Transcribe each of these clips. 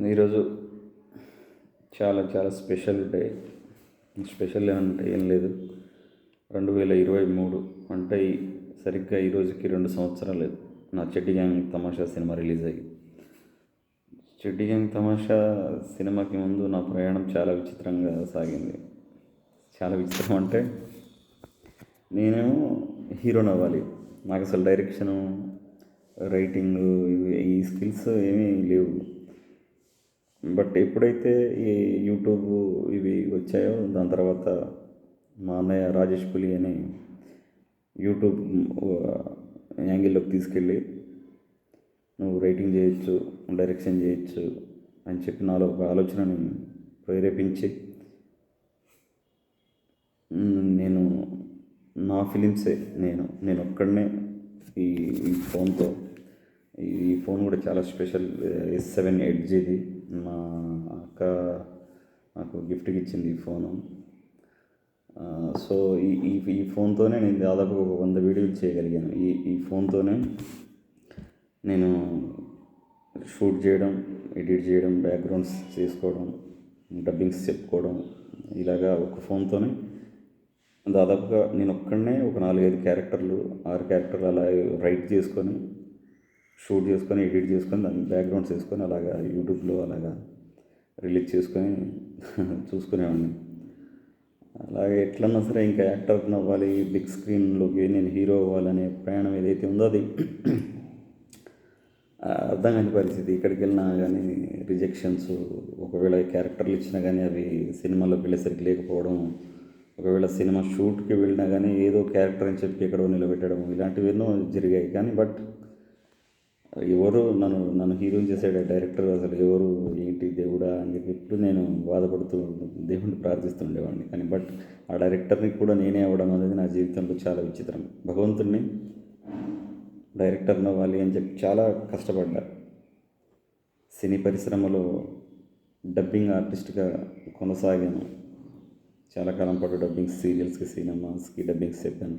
ఈరోజు చాలా చాలా స్పెషల్ డే. స్పెషల్ అంటే ఏం లేదు. రెండు వేల ఇరవై మూడు అంటే సరిగ్గా ఈ రోజుకి రెండు సంవత్సరాలు. నా చెడ్డి గ్యాంగ్ తమాషా సినిమా రిలీజ్ అయ్యి. చెడ్డి గ్యాంగ్ తమాషా సినిమాకి ముందు నా ప్రయాణం చాలా విచిత్రంగా సాగింది. చాలా విచిత్రం అంటే నేనేమో హీరోని అవ్వాలి. నాకు అసలు డైరెక్షను రైటింగ్ ఇవి ఈ స్కిల్స్ ఏమీ లేవు. బట్ ఎప్పుడైతే ఈ యూట్యూబ్ ఇవి వచ్చాయో దాని తర్వాత మా అన్నయ్య రాజేష్ పులి అని యూట్యూబ్ యాంగిల్లోకి తీసుకెళ్ళి నువ్వు రైటింగ్ చేయొచ్చు డైరెక్షన్ చేయొచ్చు అని చెప్పి నాలో ఒక ఆలోచనని ప్రేరేపించి నేను నా ఫిలిమ్సే నేను నేను ఒక్కడనే ఈ ఈ ఫోన్తో ఈ ఫోన్ కూడా చాలా స్పెషల్ ఎస్ సెవెన్ ఎయిట్ జీది. మా అక్క నాకు గిఫ్ట్కి ఇచ్చింది ఈ ఫోను. సో ఈ ఈ ఈ ఫోన్తోనే నేను దాదాపు ఒక వంద వీడియోలు చేయగలిగాను. ఈ ఈ ఫోన్తోనే నేను షూట్ చేయడం ఎడిట్ చేయడం బ్యాక్గ్రౌండ్స్ చేసుకోవడం డబ్బింగ్స్ చెప్పుకోవడం ఇలాగా ఒక ఫోన్తోనే దాదాపుగా నేను ఒక్కడనే ఒక నాలుగైదు క్యారెక్టర్లు ఆరు క్యారెక్టర్లు అలా రైట్ చేసుకొని షూట్ చేసుకొని ఎడిట్ చేసుకొని దాన్ని బ్యాక్గ్రౌండ్స్ వేసుకొని అలాగా యూట్యూబ్లో అలాగా రిలీజ్ చేసుకొని చూసుకునేవాడిని. అలాగే ఎట్లన్నా సరే ఇంకా యాక్టర్ అవ్వాలి బిగ్ స్క్రీన్లోకి నేను హీరో అవ్వాలనే ప్రయాణం ఏదైతే ఉందో అది అర్థం కాని పరిస్థితి. ఇక్కడికి వెళ్ళినా కానీ రిజెక్షన్స్ ఒకవేళ క్యారెక్టర్లు ఇచ్చినా కానీ అవి సినిమాలోకి వెళ్ళేసరికి లేకపోవడం ఒకవేళ సినిమా షూట్కి వెళ్ళినా కానీ ఏదో క్యారెక్టర్ అని చెప్పి ఎక్కడో నిలబెట్టడం ఇలాంటివి ఎన్నో జరిగాయి. కానీ బట్ ఎవరు నన్ను నన్ను హీరో చేసాడు డైరెక్టర్ అసలు ఎవరు ఏంటి దేవుడా అని చెప్పి ఎప్పుడు నేను బాధపడుతూ దేవుడిని ప్రార్థిస్తుండేవాడిని కానీ బట్ ఆ డైరెక్టర్ని కూడా నేనే అవ్వడం అనేది నా జీవితంలో చాలా విచిత్రం. భగవంతుడిని డైరెక్టర్ని అవ్వాలి అని చెప్పి చాలా కష్టపడ్డా. సినీ పరిశ్రమలో డబ్బింగ్ ఆర్టిస్ట్గా కొనసాగాను. చాలా కాలం పాటు డబ్బింగ్ సీరియల్స్కి సినిమాస్కి డబ్బింగ్స్ చెప్పాను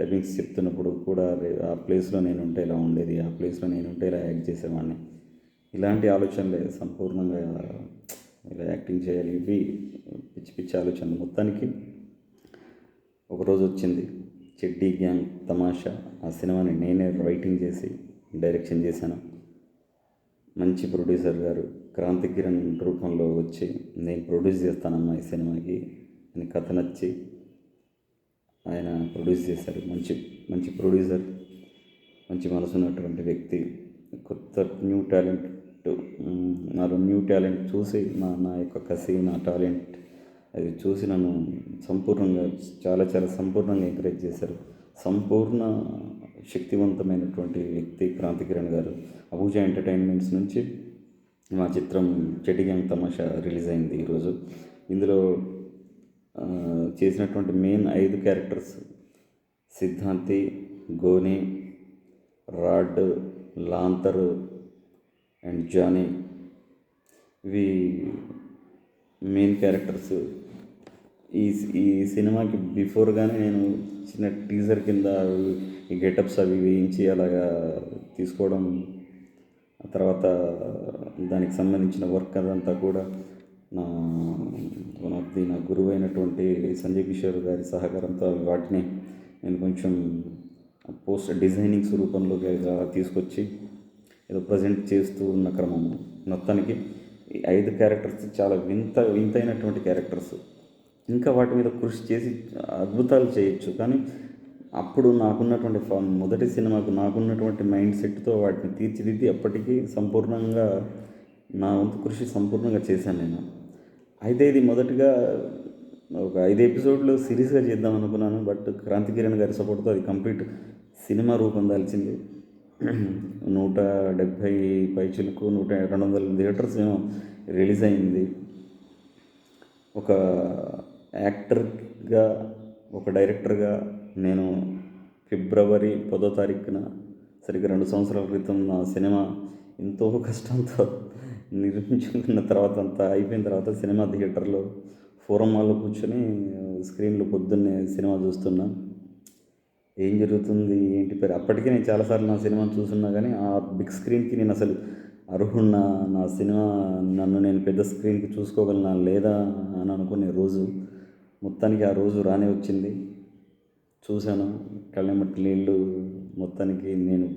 డబ్బింగ్స్ చెప్తున్నప్పుడు కూడా ఆ ప్లేస్లో నేను ఉంటే ఇలా ఉండేది ఆ ప్లేస్లో నేను ఉంటే ఇలా యాక్ట్ చేసేవాడిని. ఇలాంటి ఆలోచనలే సంపూర్ణంగా ఇలా యాక్టింగ్ చేయాలి. ఇవి పిచ్చి పిచ్చి ఆలోచనలు. మొత్తానికి ఒకరోజు వచ్చింది చెడ్డీ గ్యాంగ్ తమాషా. ఆ సినిమాని నేనే రైటింగ్ చేసి డైరెక్షన్ చేశాను. మంచి ప్రొడ్యూసర్ గారు క్రాంతి కిరణ్ రూపంలో వచ్చి నేను ప్రొడ్యూస్ చేస్తానమ్మా ఈ సినిమాకి అని కథ నచ్చి ఆయన ప్రొడ్యూస్ చేశారు. మంచి మంచి ప్రొడ్యూసర్ మంచి మనసు ఉన్నటువంటి వ్యక్తి. కొత్త న్యూ టాలెంట్ నాలో న్యూ టాలెంట్ చూసి నా నా యొక్క కసి నా టాలెంట్ అది చూసి నన్ను సంపూర్ణంగా చాలా చాలా సంపూర్ణంగా ఎంకరేజ్ చేశారు. సంపూర్ణ శక్తివంతమైనటువంటి వ్యక్తి క్రాంతి కిరణ్ గారు. అబూజా ఎంటర్టైన్మెంట్స్ నుంచి మా చిత్రం చెటిగ్యాంగ్ తమాషా రిలీజ్ అయింది ఈరోజు. ఇందులో చేసినటువంటి మెయిన్ ఐదు క్యారెక్టర్స్ సిద్ధాంతి గోని రాడ్ లాంతర్ అండ్ జానీ. ఇవి మెయిన్ క్యారెక్టర్స్ ఈ ఈ సినిమాకి బిఫోర్గానే నేను చిన్న టీజర్ కింద ఈ గెటప్స్ అవి వేయించి అలాగా తీసుకోవడం తర్వాత దానికి సంబంధించిన వర్క్ అదంతా కూడా నా వన్ ఆఫ్ ది నా గురువు అయినటువంటి సంజయ్ కిషోర్ గారి సహకారంతో వాటిని నేను కొంచెం పోస్ట్ డిజైనింగ్స్ రూపంలోకి తీసుకొచ్చి ఏదో ప్రజెంట్ చేస్తూ ఉన్న క్రమం మొత్తానికి ఈ ఐదు క్యారెక్టర్స్ చాలా వింత వింతైనటువంటి క్యారెక్టర్స్. ఇంకా వాటి మీద కృషి చేసి అద్భుతాలు చేయొచ్చు. కానీ అప్పుడు నాకున్నటువంటి మొదటి సినిమాకు నాకున్నటువంటి మైండ్ సెట్తో వాటిని తీర్చిదిద్ది అప్పటికీ సంపూర్ణంగా నా వంతు కృషి సంపూర్ణంగా చేశాను నేను. అయితే ఇది మొదటిగా ఒక ఐదు ఎపిసోడ్లు సిరీస్గా చేద్దాం అనుకున్నాను బట్ క్రాంతి కిరణ్ గారి సపోర్ట్తో అది కంప్లీట్ సినిమా రూపం దాల్చింది నూట డెబ్భై పైచులకు నూట రెండు వందల థియేటర్స్ ఏమో రిలీజ్ అయింది. ఒక యాక్టర్గా ఒక డైరెక్టర్గా నేను ఫిబ్రవరి పదో తారీఖున సరిగ్గా రెండు సంవత్సరాల క్రితం నా సినిమా ఎంతో కష్టంతో నిర్మించుకున్న తర్వాత అంతా అయిపోయిన తర్వాత సినిమా థియేటర్లో ఫోరం హాల్లో కూర్చొని స్క్రీన్లో పొద్దున్నే సినిమా చూస్తున్నా. ఏం జరుగుతుంది ఏంటి పేరు? అప్పటికే నేను చాలాసార్లు నా సినిమా చూస్తున్నా కానీ ఆ బిగ్ స్క్రీన్కి నేను అసలు అర్హున్నా నా సినిమా నన్ను నేను పెద్ద స్క్రీన్కి చూసుకోగలనా లేదా అని అనుకునే రోజు మొత్తానికి ఆ రోజు రానే వచ్చింది. చూశాను. కళ్ళెమట్టి నీళ్ళు మొత్తానికి నేను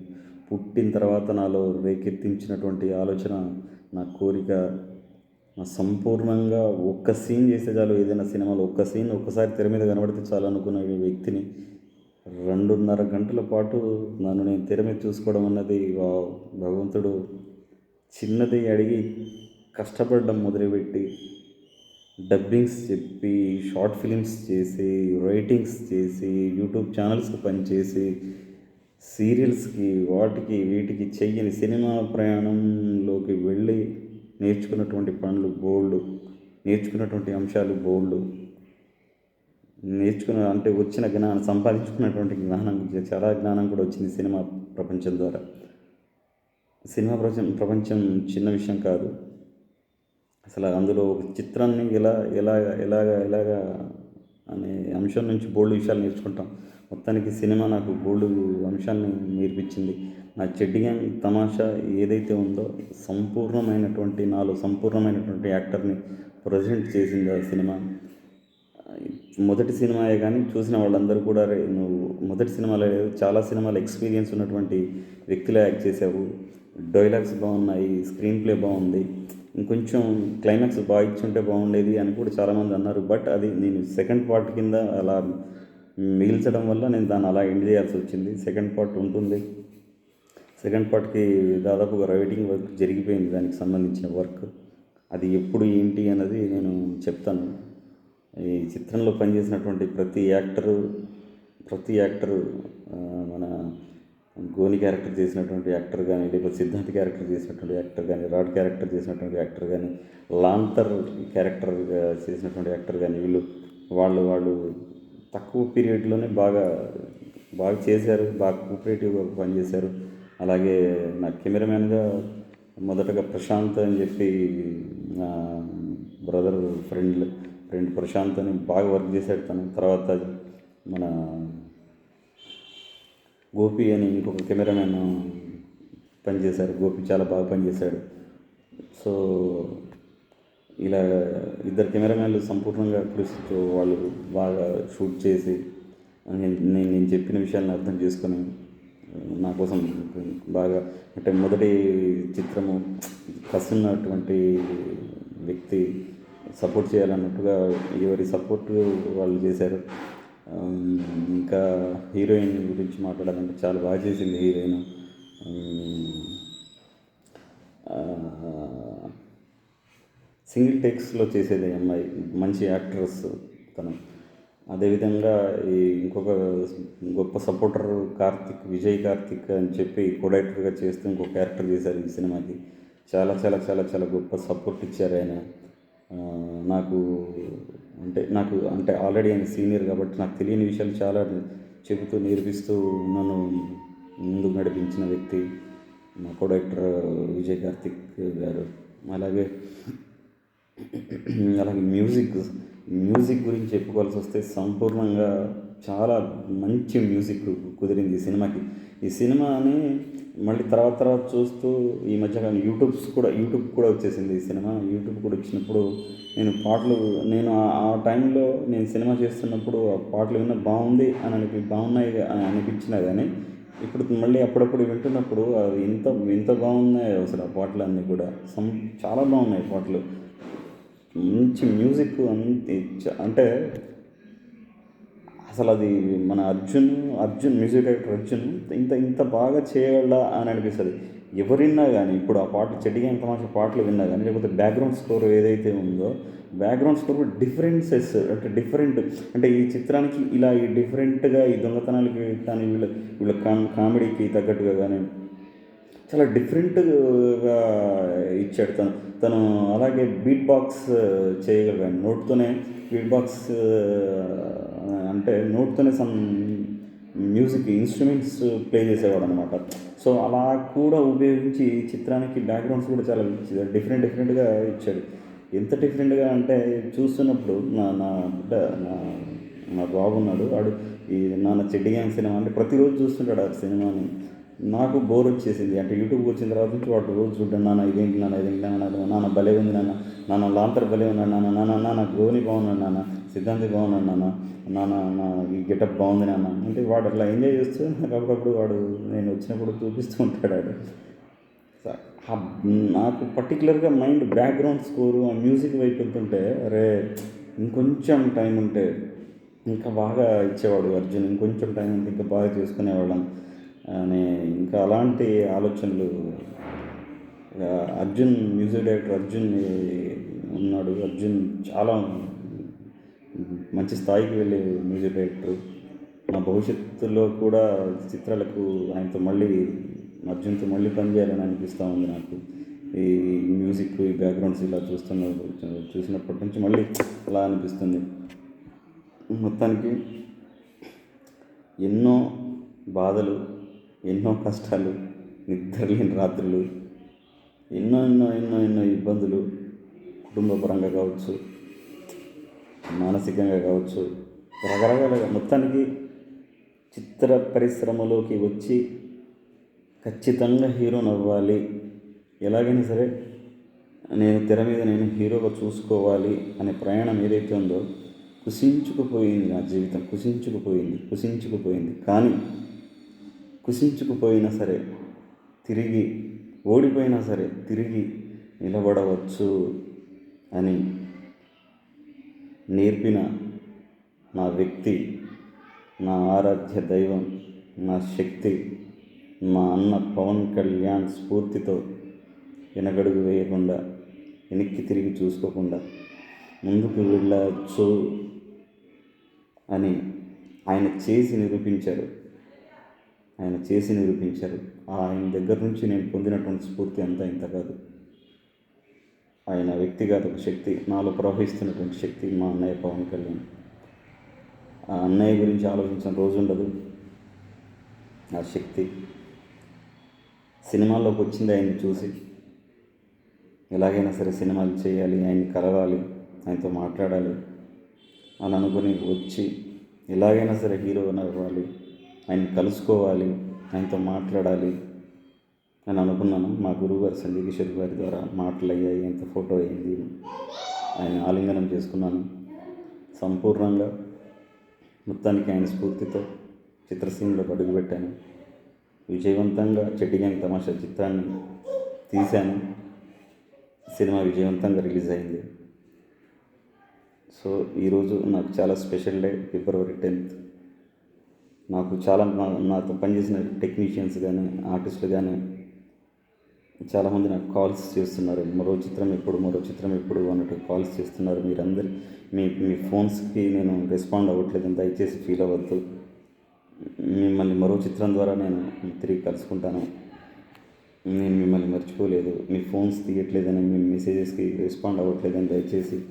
పుట్టిన తర్వాత నాలో రేకెత్తించినటువంటి ఆలోచన నా కోరిక నా సంపూర్ణంగా ఒక్క సీన్ చేసే చాలు. ఏదైనా సినిమాలో ఒక్క సీన్ ఒక్కసారి తెర మీద కనబడితే చాలు అనుకున్న వ్యక్తిని రెండున్నర గంటల పాటు నన్ను నేను తెర మీద చూసుకోవడం అన్నది వావ్, భగవంతుడు చిన్నది అడిగి కష్టపడడం మొదలుపెట్టి డబ్బింగ్స్ చెప్పి షార్ట్ ఫిలిమ్స్ చేసి రైటింగ్స్ చేసి యూట్యూబ్ ఛానల్స్కి పనిచేసి సీరియల్స్కి వాటికి వీటికి చెయ్యని సినిమా ప్రయాణంలోకి వెళ్ళి నేర్చుకున్నటువంటి పనులు బోల్డ్ నేర్చుకున్నటువంటి అంశాలు బోల్డ్. నేర్చుకున్న అంటే వచ్చిన జ్ఞానం సంపాదించుకున్నటువంటి జ్ఞానం చాలా జ్ఞానం కూడా వచ్చింది సినిమా ప్రపంచం ద్వారా. సినిమా ప్రపంచం ప్రపంచం చిన్న విషయం కాదు. అసలు అందులో ఒక చిత్రాన్ని ఎలా ఎలా ఎలాగ ఎలాగా అనే అంశం నుంచి బోల్డ్ విషయాలు నేర్చుకుంటాం. మొత్తానికి సినిమా నాకు బోల్డ్ అంశాన్ని నేర్పించింది. నా చెడ్డి గ్యాంగ్ తమాషా ఏదైతే ఉందో సంపూర్ణమైనటువంటి నాలో సంపూర్ణమైనటువంటి యాక్టర్ని ప్రజెంట్ చేసింది ఆ సినిమా. మొదటి సినిమాయే కానీ చూసిన వాళ్ళందరూ కూడా రే నువ్వు మొదటి సినిమాలో చాలా సినిమాలు ఎక్స్పీరియన్స్ ఉన్నటువంటి వ్యక్తిలో యాక్ట్ చేసావు డైలాగ్స్ బాగున్నాయి స్క్రీన్ ప్లే బాగుంది ఇంకొంచెం క్లైమాక్స్ బాగా ఇచ్చుంటే బాగుండేది అని కూడా చాలామంది అన్నారు. బట్ అది నేను సెకండ్ పార్ట్ కింద అలా మిగిల్చడం వల్ల నేను దాన్ని అలా ఎండ్ చేయాల్సి వచ్చింది. సెకండ్ పార్ట్ ఉంటుంది. సెకండ్ పార్ట్కి దాదాపుగా రైటింగ్ వర్క్ జరిగిపోయింది దానికి సంబంధించిన వర్క్. అది ఎప్పుడు ఏంటి అన్నది నేను చెప్తాను. ఈ చిత్రంలో పనిచేసినటువంటి ప్రతి యాక్టరు ప్రతి యాక్టరు మన గోని క్యారెక్టర్ చేసినటువంటి యాక్టర్ కానీ లేకపోతే సిద్ధాంత్ క్యారెక్టర్ చేసినటువంటి యాక్టర్ కానీ రాడ్ క్యారెక్టర్ చేసినటువంటి యాక్టర్ కానీ లాంతర్ క్యారెక్టర్ చేసినటువంటి యాక్టర్ కానీ వీళ్ళు వాళ్ళు వాళ్ళు తక్కువ పీరియడ్లోనే బాగా బాగా చేశారు బాగా కోఆపరేటివ్గా పనిచేశారు. అలాగే నా కెమెరామ్యాన్గా మొదటగా ప్రశాంత్ అని చెప్పి నా బ్రదర్ ఫ్రెండ్ ఫ్రెండ్ ప్రశాంత్ అని బాగా వర్క్ చేశాడు తను. తర్వాత మన గోపి అని ఇంకొక కెమెరామెన్ పనిచేశారు. గోపి చాలా బాగా పనిచేశాడు. సో ఇలా ఇద్దరు కెమెరామ్యాన్లు సంపూర్ణంగా కృషితో వాళ్ళు బాగా షూట్ చేసి నేను నేను నేను చెప్పిన విషయాలను అర్థం చేసుకొని నా కోసం బాగా అంటే మొదటి చిత్రము కసున్నటువంటి వ్యక్తి సపోర్ట్ చేయాలన్నట్టుగా ఎవరి సపోర్ట్ వాళ్ళు చేశారు. ఇంకా హీరోయిన్ గురించి మాట్లాడాలంటే చాలా బాగా చేసింది హీరోయిన్. సింగిల్ టేక్స్లో చేసేది అమ్మాయి. మంచి యాక్ట్రెస్ తను. అదేవిధంగా ఈ ఇంకొక గొప్ప సపోర్టర్ కార్తిక్ విజయ్ కార్తిక్ అని చెప్పి కొడైటర్గా చేస్తూ ఇంకో క్యారెక్టర్ చేశారు ఈ సినిమాకి. చాలా చాలా చాలా చాలా గొప్ప సపోర్ట్ ఇచ్చారు ఆయన. నాకు అంటే నాకు అంటే ఆల్రెడీ ఆయన సీనియర్ కాబట్టి నాకు తెలియని విషయాలు చాలా చెబుతూ నేర్పిస్తూ నన్ను ముందుకు నడిపించిన వ్యక్తి మా కొడైటర్ విజయ్ కార్తిక్ గారు. అలాగే అలాగే మ్యూజిక్ మ్యూజిక్ గురించి చెప్పుకోవాల్సి వస్తే సంపూర్ణంగా చాలా మంచి మ్యూజిక్ కుదిరింది ఈ సినిమాకి. ఈ సినిమాని మళ్ళీ తర్వాత తర్వాత చూస్తూ ఈ మధ్యకాలం యూట్యూబ్స్ కూడా యూట్యూబ్ కూడా వచ్చేసింది ఈ సినిమా. యూట్యూబ్ కూడా వచ్చినప్పుడు నేను పాటలు నేను ఆ- టైంలో నేను సినిమా చేస్తున్నప్పుడు ఆ పాటలు విన్న బాగుంది అని అనిపి బాగున్నాయి అని అనిపించినా కానీ ఇప్పుడు మళ్ళీ అప్పుడప్పుడు వింటున్నప్పుడు అది ఇంత ఇంత బాగున్నాయి అసలు ఆ పాటలన్నీ కూడా. సం చాలా బాగున్నాయి పాటలు. మంచి మ్యూజిక్ అంత అంటే అసలు అది మన అర్జున్ అర్జున్ మ్యూజిక్ డైరెక్టర్ అర్జున్ ఇంత ఇంత బాగా చేయగలడా అని అనిపిస్తుంది. ఎవరిన్నా కానీ ఇప్పుడు ఆ పాట చెడ్డిగా ఎంత మంచి పాటలు విన్నా కానీ లేకపోతే బ్యాక్గ్రౌండ్ స్కోర్ ఏదైతే ఉందో బ్యాక్గ్రౌండ్ స్కోర్ డిఫరెన్సెస్ అంటే డిఫరెంట్ అంటే ఈ చిత్రానికి ఇలా ఈ డిఫరెంట్గా ఈ దొంగతనాలకి కానీ వీళ్ళ వీళ్ళ కా కామెడీకి తగ్గట్టుగా కానీ చాలా డిఫరెంట్గా ఇచ్చాడు తను. తను అలాగే బీట్ బాక్స్ చేయగలిగాడు. నోట్తోనే బీట్ బాక్స్ అంటే నోట్తోనే సమ్ మ్యూజిక్ ఇన్స్ట్రుమెంట్స్ ప్లే చేసేవాడు అనమాట సో అలా కూడా ఉపయోగించి ఈ చిత్రానికి బ్యాక్గ్రౌండ్స్ కూడా చాలా డిఫరెంట్ డిఫరెంట్గా ఇచ్చాడు. ఎంత డిఫరెంట్గా అంటే చూస్తున్నప్పుడు నా నా బిడ్డ నా నా బాబు ఉన్నాడు. వాడు ఈ నాన్న చెడ్డి గ్యాంగ్ సినిమా అంటే ప్రతిరోజు చూస్తుంటాడు ఆ సినిమాని. నాకు బోర్ వచ్చేసింది. అంటే యూట్యూబ్ వచ్చిన తర్వాత నుంచి వాడు రోజు చూడండి నాన్న ఇదేంటి నాన్న ఇదేంటి నాన్న నాన్న భలే ఉంది నాన్న నాన్న లాంతర్ భలే ఉన్నాడు నాన్న నాన్న నాన్న గోని బాగున్నాడు నాన్న సిద్ధాంతి బాగున్నాడు నాన్న నాన్న నా ఈ గెటప్ బాగుంది నాన్న. అంటే వాడు అట్లా ఎంజాయ్ చేస్తూ నాకు అప్పుడప్పుడు వాడు నేను వచ్చినప్పుడు చూపిస్తూ ఉంటాడు ఆడు నాకు పర్టికులర్గా మైండ్ బ్యాక్గ్రౌండ్ స్కోరు ఆ మ్యూజిక్ వైపు వెళ్తుంటే అరే ఇంకొంచెం టైం ఉంటే ఇంకా బాగా ఇచ్చేవాడు అర్జున్ ఇంకొంచెం టైం ఉంటే ఇంకా బాగా చేసుకునేవాళ్ళం. అని ఇంకా అలాంటి ఆలోచనలు అర్జున్ మ్యూజిక్ డైరెక్టర్ అర్జున్ ఉన్నాడు. అర్జున్ చాలా మంచి స్థాయికి వెళ్ళే మ్యూజిక్ డైరెక్టర్. నా భవిష్యత్తులో కూడా చిత్రాలకు ఆయనతో మళ్ళీ అర్జున్తో మళ్ళీ పనిచేయాలని అనిపిస్తూ ఉంది నాకు. ఈ మ్యూజిక్ ఈ బ్యాక్గ్రౌండ్స్ ఇలా చూస్తున్న చూసినప్పటి నుంచి మళ్ళీ అలా అనిపిస్తుంది. మొత్తానికి ఎన్నో బాధలు ఎన్నో కష్టాలు నిద్రలేని రాత్రులు ఎన్నో ఎన్నో ఎన్నో ఎన్నో ఇబ్బందులు కుటుంబపరంగా కావచ్చు మానసికంగా కావచ్చు రకరకాలుగా మొత్తానికి చిత్ర పరిశ్రమలోకి వచ్చి ఖచ్చితంగా హీరోని అవ్వాలి ఎలాగైనా సరే నేను తెర మీద నేను హీరోగా చూసుకోవాలి అనే ప్రయాణం ఏదైతే ఉందో కుసించుకుపోయింది నా జీవితం కుసించుకుపోయింది కుసించుకుపోయింది. కానీ కుసించుకుపోయినా సరే తిరిగి ఓడిపోయినా సరే తిరిగి నిలబడవచ్చు అని నేర్పిన నా వ్యక్తి నా ఆరాధ్య దైవం నా శక్తి మా అన్న పవన్ కళ్యాణ్ స్ఫూర్తితో వెనకడుగు వేయకుండా వెనక్కి తిరిగి చూసుకోకుండా ముందుకు వెళ్ళచ్చు అని ఆయన చేసి నిరూపించారు. ఆయన చేసి నిరూపించారు. ఆయన దగ్గర నుంచి నేను పొందినటువంటి స్ఫూర్తి అంతా ఇంత కాదు. ఆయన వ్యక్తిగత శక్తి నాలో ప్రవహిస్తున్నటువంటి శక్తి మా అన్నయ్య పవన్ కళ్యాణ్. ఆ అన్నయ్య గురించి ఆలోచించిన రోజు ఉండదు. ఆ శక్తి. సినిమాల్లోకి వచ్చింది ఆయన్ని చూసి. ఎలాగైనా సరే సినిమాలు చేయాలి ఆయన్ని కలవాలి ఆయనతో మాట్లాడాలి అని అనుకుని వచ్చి ఎలాగైనా సరే హీరో అవ్వాలి ఆయన కలుసుకోవాలి ఆయనతో మాట్లాడాలి అని అనుకున్నాను. మా గురువుగారు సంజయ్ కిషోర్ గారి ద్వారా మాటలు అయ్యాయి ఎంత ఫోటో అయింది ఆయన ఆలింగనం చేసుకున్నాను. సంపూర్ణంగా మొత్తానికి ఆయన స్ఫూర్తితో చిత్రసీమలోకి అడుగుపెట్టాను. విజయవంతంగా చెడ్డిగాని తమాషా చిత్రాన్ని తీశాను. సినిమా విజయవంతంగా రిలీజ్ అయింది. సో ఈరోజు నాకు చాలా స్పెషల్ డే ఫిబ్రవరి టెన్త్. నాకు చాలా నా- నాతో పనిచేసిన టెక్నీషియన్స్ కానీ ఆర్టిస్టులు కానీ చాలామంది నాకు కాల్స్ చేస్తున్నారు. మరో చిత్రం ఎప్పుడు మరో చిత్రం ఎప్పుడు అన్నట్టు కాల్స్ చేస్తున్నారు. మీరందరి మీ మీ ఫోన్స్కి నేను రెస్పాండ్ అవ్వట్లేదు. దయచేసి ఫీల్ అవ్వద్దు. మిమ్మల్ని మరో చిత్రం ద్వారా నేను తిరిగి కలుసుకుంటాను. నేను మిమ్మల్ని మర్చిపోలేదు. మీ ఫోన్స్ తీయట్లేదని మీ మెసేజెస్కి రెస్పాండ్ అవ్వట్లేదని దయచేసి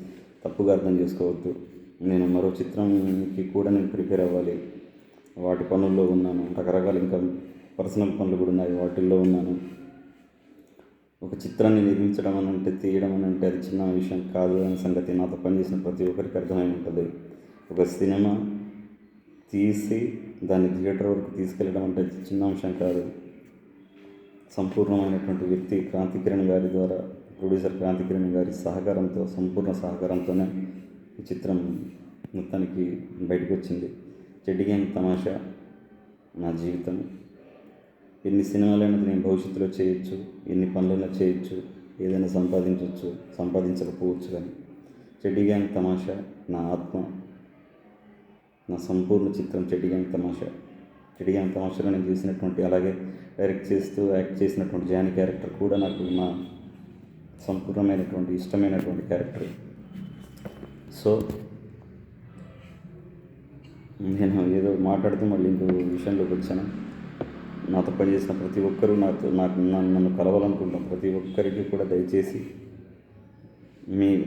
తప్పుగా అర్థం చేసుకోవద్దు. నేను మరో చిత్రంకి కూడా నేను ప్రిపేర్ అవ్వాలి. వాటి పనుల్లో ఉన్నాను. రకరకాల ఇంకా పర్సనల్ పనులు కూడా ఉన్నాయి. వాటిల్లో ఉన్నాను. ఒక చిత్రాన్ని నిర్మించడం అని అంటే తీయడం అని అంటే అది చిన్న విషయం కాదు అనే సంగతి నాతో పనిచేసిన ప్రతి ఒక్కరికి అర్థమై ఉంటుంది. ఒక సినిమా తీసి దాన్ని థియేటర్ వరకు తీసుకెళ్ళడం అంటే చిన్న అంశం కాదు. సంపూర్ణమైనటువంటి వ్యక్తి క్రాంతికిరణ్ గారి ద్వారా ప్రొడ్యూసర్ క్రాంతికిరణ్ గారి సహకారంతో సంపూర్ణ సహకారంతోనే ఈ చిత్రం మొత్తానికి బయటకు వచ్చింది. చెడ్డి గ్యాంగ్ తమాషా నా జీవితం? ఎన్ని సినిమాలైనా నేను భవిష్యత్తులో చేయొచ్చు ఎన్ని పనులైనా చేయొచ్చు ఏదైనా సంపాదించవచ్చు సంపాదించకపోవచ్చు కానీ చెడ్డి గ్యాంగ్ తమాషా నా ఆత్మ? నా సంపూర్ణ చిత్రం చెడ్డి గ్యాంగ్ తమాషా? చెడ్డి గ్యాంగ్ తమాషాలో నేను చేసినటువంటి అలాగే డైరెక్ట్ చేస్తూ యాక్ట్ చేసినటువంటి జాని క్యారెక్టర్ కూడా నాకు నా సంపూర్ణమైనటువంటి ఇష్టమైనటువంటి క్యారెక్టర్. సో నేను ఏదో మాట్లాడుతూ మళ్ళీ ఇంకో విషయంలోకి వచ్చాను. నాతో పనిచేసిన ప్రతి ఒక్కరూ నాతో నాకు నన్ను నన్ను ప్రతి ఒక్కరికి కూడా దయచేసి మీ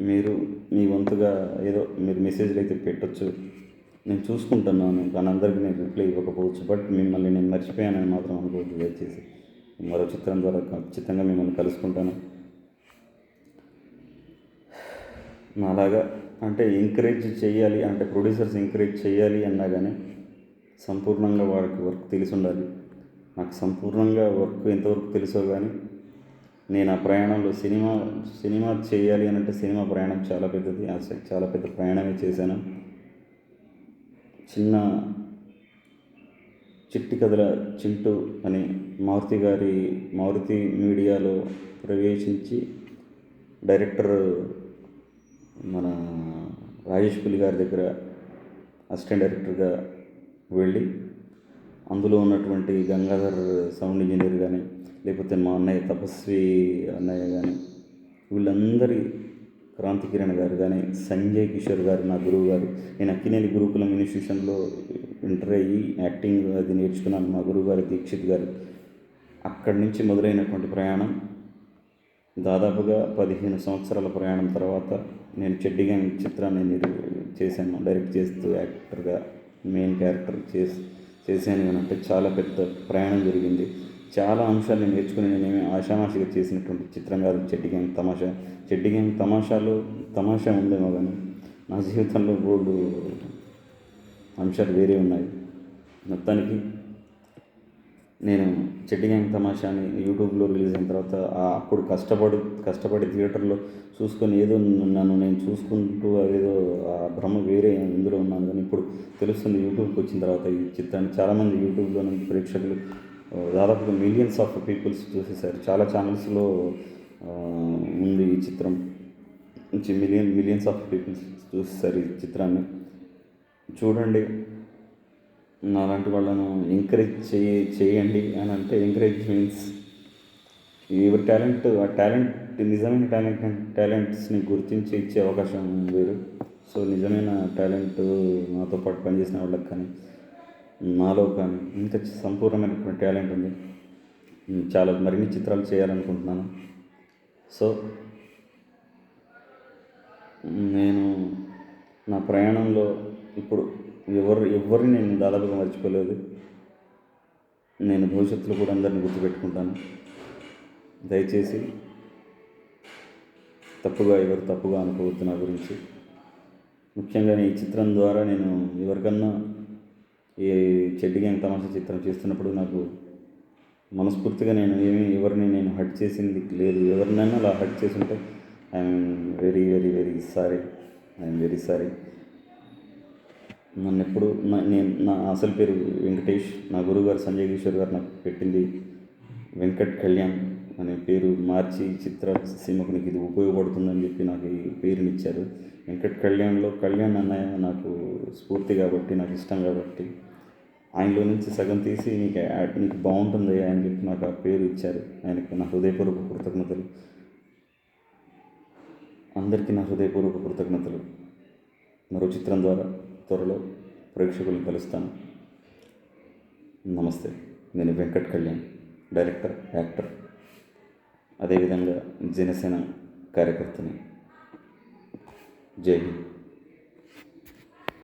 మీరు మీ వంతుగా ఏదో మీరు మెసేజ్లు అయితే పెట్టచ్చు. నేను చూసుకుంటున్నాను కానీ అందరికీ నేను రిప్లై ఇవ్వకపోవచ్చు. బట్ మిమ్మల్ని నేను మర్చిపోయానని మాత్రం అనుకోవద్దు దయచేసి. మరో చిత్రం ద్వారా ఖచ్చితంగా మిమ్మల్ని కలుసుకుంటాను. అలాగా అంటే ఎంకరేజ్ చేయాలి అంటే ప్రొడ్యూసర్స్ ఎంకరేజ్ చేయాలి అన్నా కానీ సంపూర్ణంగా వారికి వర్క్ తెలిసి ఉండాలి నాకు సంపూర్ణంగా వర్క్ ఎంతవరకు తెలుసో కానీ నేను ఆ ప్రయాణంలో సినిమా సినిమా చేయాలి అని అంటే సినిమా ప్రయాణం చాలా పెద్దది. ఆ చాలా పెద్ద ప్రయాణమే చేశాను. చిన్న చిట్టి కథల చింటూ అని మారుతి గారి మారుతి మీడియాలో ప్రవేశించి డైరెక్టర్ మన రాజేష్ పులి గారి దగ్గర అసిస్టెంట్ డైరెక్టర్గా వెళ్ళి అందులో ఉన్నటువంటి గంగాధర్ సౌండ్ ఇంజనీర్ కానీ లేకపోతే మా అన్నయ్య తపస్వి అన్నయ్య కానీ వీళ్ళందరి క్రాంతి కిరణ్ గారు కానీ సంజయ్ కిషోర్ గారు నా గురువు గారు నేను అక్కినేని గురుకులం ఇన్స్టిట్యూషన్లో ఇంటర్ అయ్యి యాక్టింగ్ అది నేర్చుకున్నాను. మా గురువు గారు దీక్షిత్ గారు. అక్కడి నుంచి మొదలైనటువంటి ప్రయాణం దాదాపుగా పదిహేను సంవత్సరాల ప్రయాణం తర్వాత నేను చెడ్డి గ్యాంగ్ చిత్రాన్ని నిరు చేశాను డైరెక్ట్ చేస్తూ యాక్టర్గా మెయిన్ క్యారెక్టర్ చేసి చేశాను అని అంటే చాలా పెద్ద ప్రయాణం జరిగింది. చాలా అంశాలు నేను నేర్చుకుని నేనేమి ఆషామాషిగా చేసినటువంటి చిత్రం కాదు చెడ్డి గ్యాంగ్ తమాషా. చెడ్డి గ్యాంగ్ తమాషాలు తమాషా ఉందేమో కానీ నా జీవితంలో బోర్డు అంశాలు వేరే ఉన్నాయి. మొత్తానికి నేను చెడ్డి గ్యాంగ్ తమాషా అని యూట్యూబ్లో రిలీజ్ అయిన తర్వాత అప్పుడు కష్టపడి కష్టపడి థియేటర్లో చూసుకొని ఏదో నన్ను నేను చూసుకుంటూ అదేదో ఆ భ్రమ వేరే ఇందులో ఉన్నాను. కానీ ఇప్పుడు తెలుస్తుంది యూట్యూబ్కి వచ్చిన తర్వాత ఈ చిత్రాన్ని చాలామంది యూట్యూబ్లో నుంచి ప్రేక్షకులు దాదాపుగా మిలియన్స్ ఆఫ్ పీపుల్స్ చూసేసారు చాలా ఛానల్స్లో ఉంది ఈ చిత్రం. మిలియన్ మిలియన్స్ ఆఫ్ పీపుల్స్ చూసేసారు ఈ చిత్రాన్ని. చూడండి. అలాంటి వాళ్ళను ఎంకరేజ్ చేయ చేయండి అని అంటే ఎంకరేజ్ మీన్స్ ఎవరి టాలెంట్ ఆ టాలెంట్ నిజమైన టాలెంట్ టాలెంట్స్ని గుర్తించి ఇచ్చే అవకాశం వేరు. సో నిజమైన టాలెంట్ నాతో పాటు పనిచేసిన వాళ్ళకి కానీ నాలో కానీ ఇంత సంపూర్ణమైనటువంటి టాలెంట్ ఉంది. చాలా మరిన్ని చిత్రాలు చేయాలనుకుంటున్నాను. సో నేను నా ప్రయాణంలో ఇప్పుడు ఎవరు ఎవరిని నేను దాదాపుగా మర్చిపోలేదు. నేను భవిష్యత్తులో కూడా అందరిని గుర్తుపెట్టుకుంటాను. దయచేసి తప్పుగా ఎవరు తప్పుగా అనుకోవద్దు నా గురించి. ముఖ్యంగా ఈ చిత్రం ద్వారా నేను ఎవరికన్నా ఈ చెడ్డి గ్యాంగ్ తమాషా చిత్రం చేస్తున్నప్పుడు నాకు మనస్ఫూర్తిగా నేను ఏమి ఎవరిని నేను హట్ చేసింది లేదు. ఎవరినైనా అలా హట్ చేసి ఉంటే I'm very very very sorry. I'm very sorry. నన్ను ఎప్పుడు నా నేను నా అసలు పేరు వెంకటేష్. నా గురువుగారు సంజయ్ కిషోర్ గారు నాకు పెట్టింది వెంకట్ కళ్యాణ్ అనే పేరు మార్చి చిత్ర సినిమాకు నీకు ఇది ఉపయోగపడుతుందని చెప్పి నాకు ఈ పేరునిచ్చారు. వెంకట్ కళ్యాణ్లో కళ్యాణ్ అన్నయ్య నాకు స్ఫూర్తి కాబట్టి నాకు ఇష్టం కాబట్టి ఆయనలో నుంచి సగం తీసి నీకు యాడ్ నీకు బాగుంటుంది అని చెప్పి నాకు ఆ పేరు ఇచ్చారు. ఆయనకి నా హృదయపూర్వక కృతజ్ఞతలు. అందరికీ నా హృదయపూర్వక కృతజ్ఞతలు. మరో చిత్రం ద్వారా త్వరలో ప్రేక్షకులను కలుస్తాను. నమస్తే నేను వెంకట్ కళ్యాణ్ డైరెక్టర్ యాక్టర్ అదేవిధంగా జనసేన కార్యకర్తని. జై హింద్.